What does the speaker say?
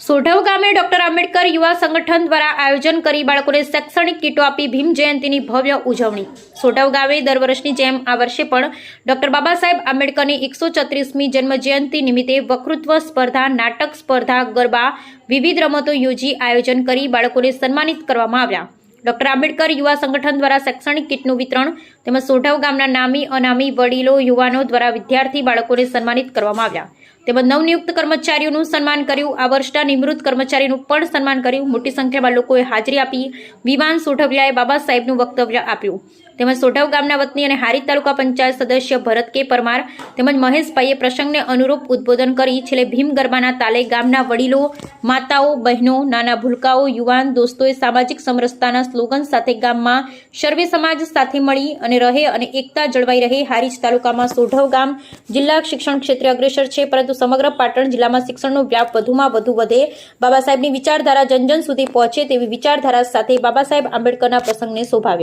સોઢવ ગામે ડોક્ટર આંબેડકર યુવા સંગઠન દ્વારા આયોજન કરી બાળકોને શૈક્ષણિક કીટો આપી ભીમ જયંતિની ભવ્ય ઉજવણી. સોઢવ ગામે દર વર્ષની જેમ આ વર્ષે પણ ડોક્ટર બાબા સાહેબ આંબેડકરની એકસો છત્રીસમી જન્મ જયંતિ નિમિત્તે વક્તૃત્વ સ્પર્ધા, નાટક સ્પર્ધા, ગરબા, વિવિધ રમતો યોજી આયોજન કરી બાળકોને સન્માનિત કરવામાં આવ્યા. ડોક્ટર આંબેડકર યુવા સંગઠન દ્વારા શૈક્ષણિક કીટનું વિતરણ તેમજ સોઢવ ગામના નામી, અનામી વડીલો, યુવાનો દ્વારા વિદ્યાર્થી બાળકોને સન્માનિત કરવામાં આવ્યા. તેમજ નવનિયુક્ત કર્મચારીઓનું સન્માન કર્યું. આ વર્ષના નિવૃત્ત કર્મચારીનું પણ સન્માન કર્યું. મોટી સંખ્યામાં લોકોએ હાજરી આપી. વિવાન સોઢવિયાએ બાબા સાહેબનું વક્તવ્ય આપ્યું. તેમજ સોઢવ ગામના વતની અને હારી તાલુકા પંચાયત સદસ્ય ભરત કે. પરમાર તેમજ મહેશભાઈએ પ્રસંગને અનુરૂપ ઉદ્બોધન કરી. છેલ્લે ભીમ ગરબાના તાલે ગામના વડીલો, માતાઓ, બહેનો, નાના ભૂલકાઓ, યુવાન દોસ્તોએ સામાજિક સમરસતાના સ્લોગન સાથે ગામમાં સર્વે સમાજ સાથે મળી અને રહે અને એકતા જળવાઈ રહે. હારીજ તાલુકામાં સોઢવ ગામ જિલ્લા શિક્ષણ ક્ષેત્રે અગ્રેસર છે. પરંતુ સમગ્ર પાટણ જિલ્લામાં શિક્ષણનો વ્યાપ વધુમાં વધુ વધે. બાબા સાહેબની વિચારધારા જન જન સુધી પહોંચે તેવી વિચારધારા સાથે બાબા સાહેબ આંબેડકરના પ્રસંગને શોભાવ્યો.